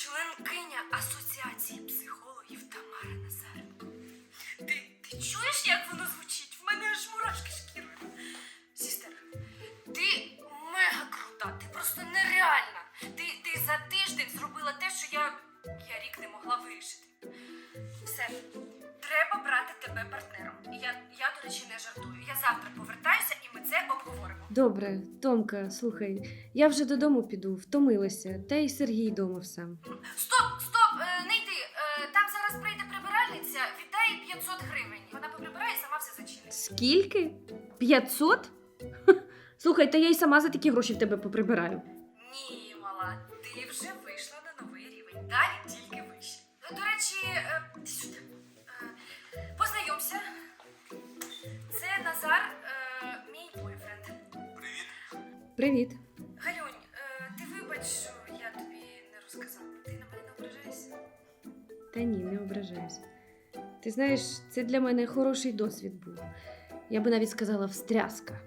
членкиня Асоціації психологів Тамара Назаренко. Ти, ти чуєш, як воно звучить? В мене аж Добре, Томка, слухай, я вже додому піду, втомилася, та й Сергій дома сам. Стоп, стоп, е, не йди. Е, там зараз прийде прибиральниця, віддай 500 гривень. Вона поприбирає і сама все зачинить. Скільки? 500? Слухай, та я й сама за такі гроші в тебе поприбираю. Ні, мала, ти вже вийшла на новий рівень. Далі тільки вище. До речі, е, ти сюди. Е, познайомся. Це Назар, Привіт. Галюнь, е, ти вибач, що я тобі не розказала. Ти на мене не ображаєшся? Та ні, не ображаюся. Ти знаєш, це для мене хороший досвід був. Я би навіть сказала встряска.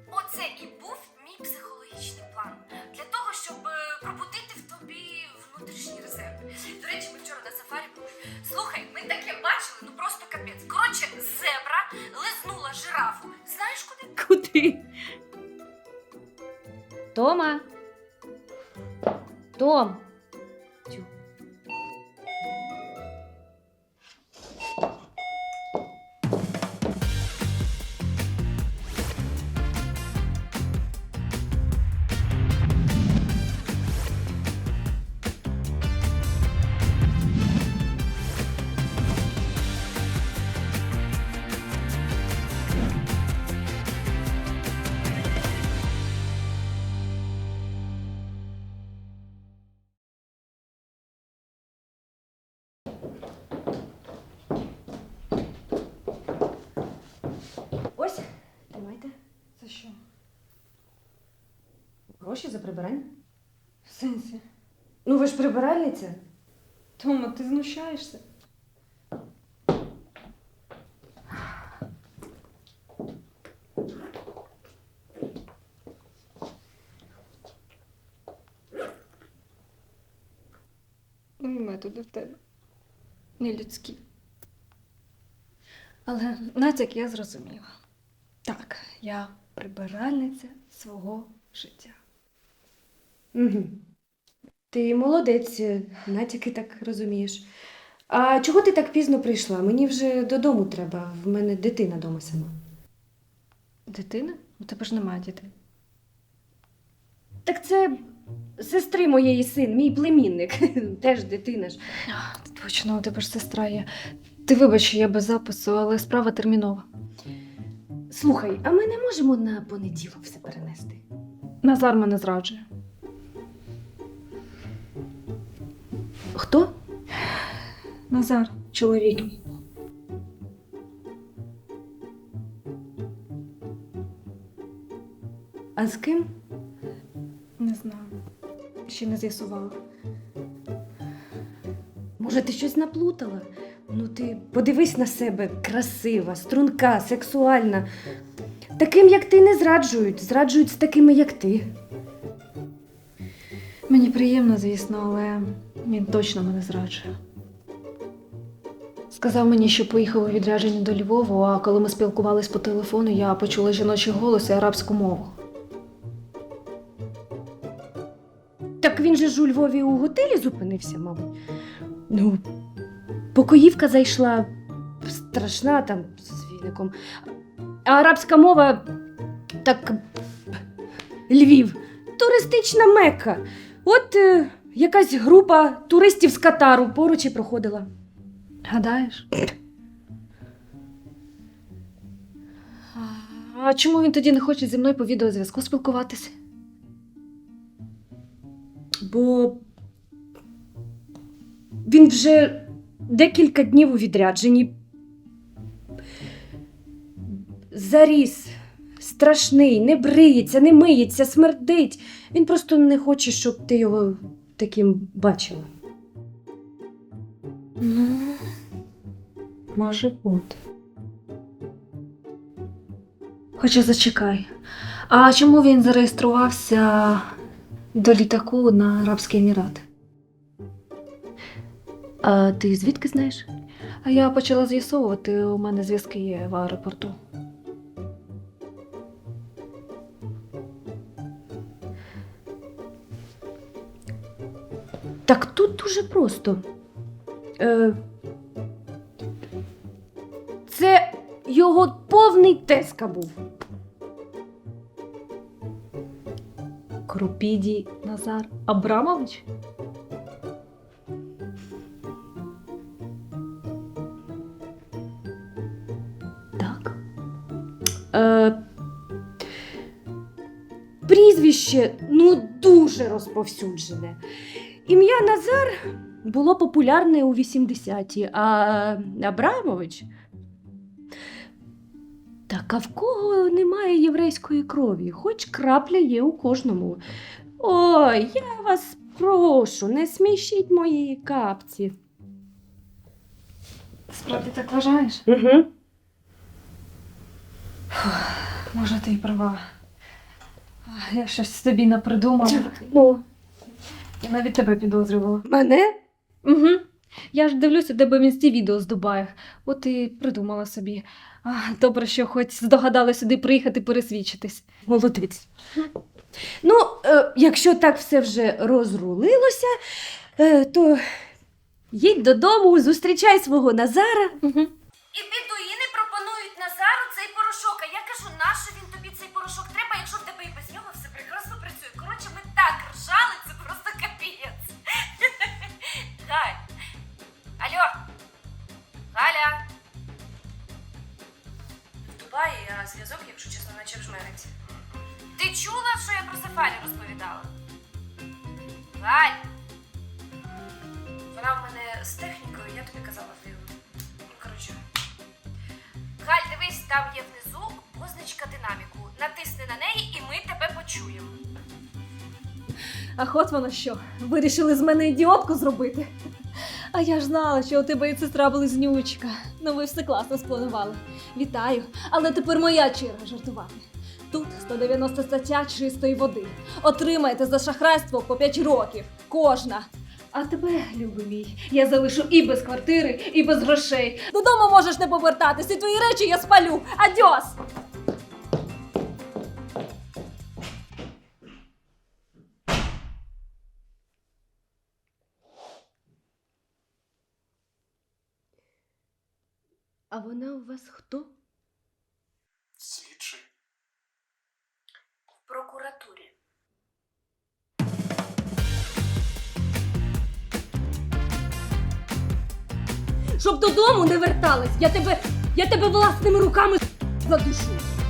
Тома. Том. Гроші за прибирання. В сенсі? Ну, ви ж прибиральниця. Тома, ти знущаєшся? Ну, методи в тебе. Не людські. Але натяк я зрозуміла. Так, я прибиральниця свого життя. Угу. Ти молодець, натяки так розумієш. А чого ти так пізно прийшла? Мені вже додому треба. В мене дитина дома сама. Дитина? У тебе ж немає дітей. Так це сестри моєї син, мій племінник. Теж дитина ж. А, Точно, у тебе ж сестра є. Ти вибач, що я без запису, але справа термінова. Слухай, а ми не можемо на понеділок все перенести. Назар мене зраджує. Хто? Назар, чоловік мій. А з ким? Не знаю. Ще не з'ясувала. Може, ти щось наплутала? Ну, ти подивись на себе, красива, струнка, сексуальна. Таким, як ти, не зраджують, зраджують з такими, як ти. Мені приємно, звісно, але він точно мене зраджує. Сказав мені, що поїхав у відрядження до Львова, а коли ми спілкувались по телефону, я почула жіночий голос і арабську мову. Так він же ж у Львові у готелі зупинився, мабуть. Ну, покоївка зайшла страшна там з віником. А арабська мова так. Львів, туристична мекка. От е, якась група туристів з Катару поруч і проходила. Гадаєш? А чому він тоді не хоче зі мною по відеозв'язку спілкуватися? Бо він вже декілька днів у відрядженні. Заріс, страшний, не бриється, не миється, смердить. Він просто не хоче, щоб ти його таким бачила. Ну, може бути. Хоча зачекай. А чому він зареєструвався до літаку на Арабські Емірати? А ти звідки знаєш? А я почала з'ясовувати, у мене зв'язки є в аеропорту. Так тут дуже просто. Е, це його повний теска був. Крупіді Назар Абрамович? Так. Е, прізвище ну дуже розповсюджене. Ім'я Назар було популярне у 80-ті, а Абрамович. Так а в кого немає єврейської крові? Хоч крапля є у кожному. Ой, я вас прошу, не смішіть моєї капці. Справді так вважаєш? Угу. Може, ти й права. Я щось собі напридумала. Ну, Я навіть тебе підозрювала. мене? Угу. Я ж дивлюся, де в інсті відео з Дубаях. От і придумала собі. А, добре, що хоч здогадала сюди приїхати пересвідчитись. Молодець. Ну, е, якщо так все вже розрулилося, е, то їдь додому, зустрічай свого Назара. Угу. І бідуїни Галь. Алло. Галя. В Дубаї, а зв'язок, якщо чесно, наче вжменеться. Ти чула, що я про Сафарі розповідала? Галь. Вона в мене з технікою, я тобі казала, ти. Коротше. Галь, дивись, там є внизу позначка динаміку. Натисни на неї і ми тебе почуємо. А от воно що, вирішили з мене ідіотку зробити. А я ж знала, що у тебе і сестра близнючка. Ну ви все класно спланували. Вітаю, але тепер моя черга жартувати. Тут 190 стаття чистої води. Отримаєте за шахрайство по 5 років. Кожна. А тебе, любий мій, я залишу і без квартири, і без грошей. Додому можеш не повертатись, і твої речі я спалю. Адьос! А вона у вас хто? Слідчий. В прокуратурі. Щоб додому не верталась, я тебе, я тебе власними руками задушу.